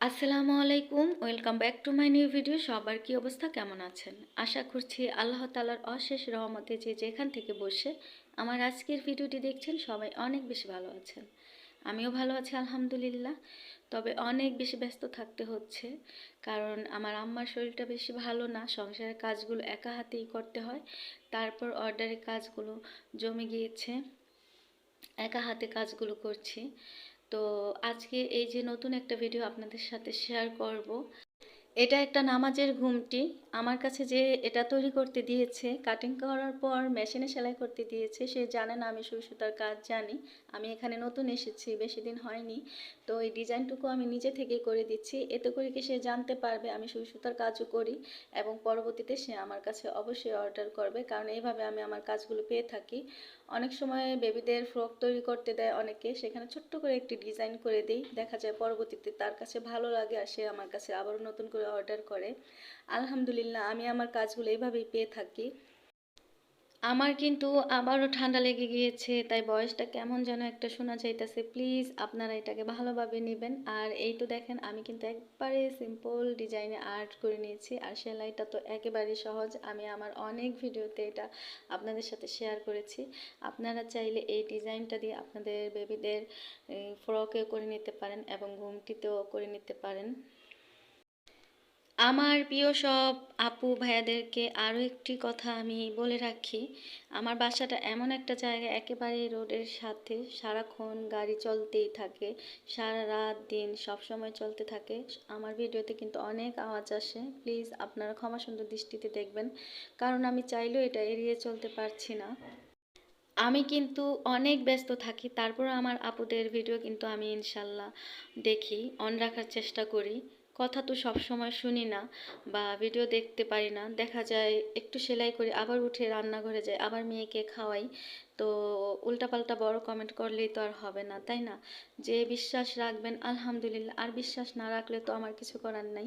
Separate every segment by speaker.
Speaker 1: আসসালামু আলাইকুম, welcome back to my new video. সবার কি অবস্থা? কেমন আছেন? আশা করছি আল্লাহ তালার অশেষ রহমতে যে যেখান থেকে বসে আমার আজকের ভিডিওটি দেখছেন, সবাই অনেক বেশি ভালো আছেন। আমিও ভালো আছি, আলহামদুলিল্লাহ। তবে অনেক বেশি ব্যস্ত থাকতে হচ্ছে, কারণ আমার আম্মার শরীরটা বেশি ভালো না। সংসারের কাজগুলো একা হাতেই করতে হয়। তারপর অর্ডারের কাজগুলো জমে গিয়েছে। একা হাতে কাজগুলো করছি। তো আজকে এই যে নতুন একটা ভিডিও আপনাদের সাথে শেয়ার করব। এটা একটা নামাজের ঘুমটি। আমার কাছে যে এটা তৈরি করতে দিয়েছে কাটিং করার পর মেশিনে সেলাই করতে দিয়েছে, সে জানে না আমি সুই সুতার কাজ জানি। আমি এখানে নতুন এসেছি, বেশি দিন হয়নি। তো এই ডিজাইনটুকু আমি নিজে থেকে করে দিচ্ছি। এতে করে কি সে জানতে পারবে আমি সুই সুতার কাজও করি এবং পরবর্তীতে সে আমার কাছে অবশ্যই অর্ডার করবে। কারণ এইভাবে আমি আমার কাজগুলো পেয়ে থাকি। অনেক সময় বেবিদের ফ্রক তৈরি করতে দেয় অনেকে। সেখানে ছোট্ট করে একটি ডিজাইন করে দিই। দেখা যায় পরবর্তীতে তার কাছে ভালো লাগে আর সে আমার কাছে আবারও নতুন করে অর্ডার করে। আলহামদুলিল্লাহ। আমি আমার কাজগুলো এইভাবেই পেয়ে থাকি। আমার কিন্তু আবারও ঠান্ডা লেগে গিয়েছে, তাই বয়সটা কেমন যেন একটা শোনা যাইতেছে। প্লিজ, আপনারা এটাকে ভালোভাবে নেবেন। আর এই তো দেখেন, আমি কিন্তু একবারে সিম্পল ডিজাইনে আর্ট করে নিয়েছি, আর সেলাইটা তো একেবারেই সহজ। আমি আমার অনেক ভিডিওতে এটা আপনাদের সাথে শেয়ার করেছি। আপনারা চাইলে এই ডিজাইনটা দিয়ে আপনাদের বেবিদের ফ্রকে করে নিতে পারেন এবং ঘুমটিতেও করে নিতে পারেন। আমার প্রিয় সব আপু ভাইয়াদেরকে আরও একটি কথা আমি বলে রাখি। আমার বাসাটা এমন একটা জায়গা একেবারে রোডের সাথে সারাক্ষণ গাড়ি চলতেই থাকে, সারা রাত দিন সব সময় চলতে থাকে। আমার ভিডিওতে কিন্তু অনেক আওয়াজ আসে। প্লিজ আপনারা ক্ষমা সুন্দর দৃষ্টিতে দেখবেন, কারণ আমি চাইলেও এটা এড়িয়ে চলতে পারছি না। আমি কিন্তু অনেক ব্যস্ত থাকি তারপর আমার আপুদের ভিডিও কিন্তু আমি ইনশাল্লাহ দেখি অন রাখার চেষ্টা করি। কথা তো সব সময় শুনি না বা ভিডিও দেখতে পারি না। দেখা যায় একটু সেলাই করি, আবার উঠে রান্নাঘরে যাই, আবার মেয়েকে খাওয়াই। তো উল্টাপাল্টা বড় কমেন্ট করলেই তো আর হবে না, তাই না? যে বিশ্বাস রাখবেন, আলহামদুলিল্লাহ। আর বিশ্বাস না রাখলে তো আমার কিছু করার নাই।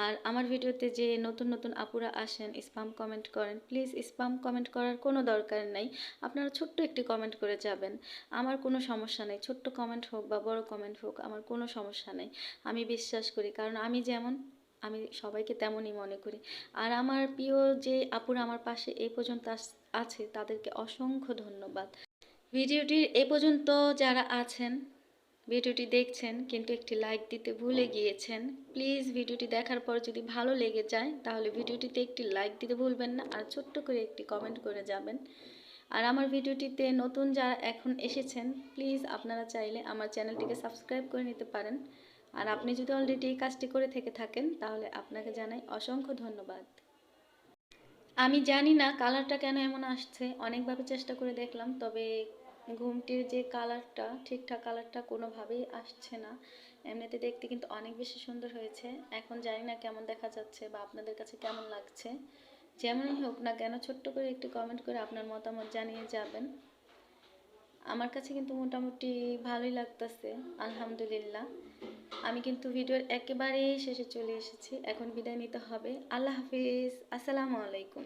Speaker 1: আর আমার ভিডিওতে যে নতুন নতুন আপুরা আসেন স্পাম কমেন্ট করেন প্লিজ স্পাম কমেন্ট করার কোনো দরকার নাই। আপনারা ছোট্ট একটি কমেন্ট করে যাবেন। আমার কোনো সমস্যা নেই। ছোট্ট কমেন্ট হোক বা বড় কমেন্ট হোক, আমার কোনো সমস্যা নেই। আমি বিশ্বাস করি। কারণ আমি যেমন আমি সবাইকে তেমনই মনে করি। আর আমার প্রিয় যে আপুরা আমার পাশে এই পর্যন্ত আছে তাদেরকে অসংখ্য ধন্যবাদ। ভিডিওটির এ পর্যন্ত যারা আছেন ভিডিওটি দেখছেন কিন্তু একটি লাইক দিতে ভুলে গিয়েছেন প্লিজ ভিডিওটি দেখার পর যদি ভালো লেগে যায় তাহলে ভিডিওটিতে একটি লাইক দিতে ভুলবেন না আর ছোট্ট করে একটি কমেন্ট করে যাবেন। আর আমার ভিডিওটিতে নতুন যারা এখন এসেছেন প্লিজ আপনারা চাইলে আমার চ্যানেলটিকে সাবস্ক্রাইব করে নিতে পারেন। আর আপনি যদি অলরেডি এই কাজটি করে থেকে থাকেন, তাহলে আপনাকে জানাই অসংখ্য ধন্যবাদ। আমি জানি না কালারটা কেন এমন আসছে, অনেকভাবে চেষ্টা করে দেখলাম, তবে ঘুমটির যে কালারটা ঠিকঠাক কালারটা কোনোভাবেই আসছে না। এমনিতে দেখতে কিন্তু অনেক বেশি সুন্দর হয়েছে। এখন জানি না কেমন দেখা যাচ্ছে বা আপনাদের কাছে কেমন লাগছে। যেমনই হোক না কেন, ছোট্ট করে একটি কমেন্ট করে আপনার মতামত জানিয়ে যাবেন। আমার কাছে কিন্তু মোটামুটি ভালোই লাগতেছে, আলহামদুলিল্লাহ। আমি কিন্তু ভিডিওর একেবারেই শেষে চলে এসেছি। এখন বিদায় নিতে হবে। আল্লাহ হাফিজ। আসসালামু আলাইকুম।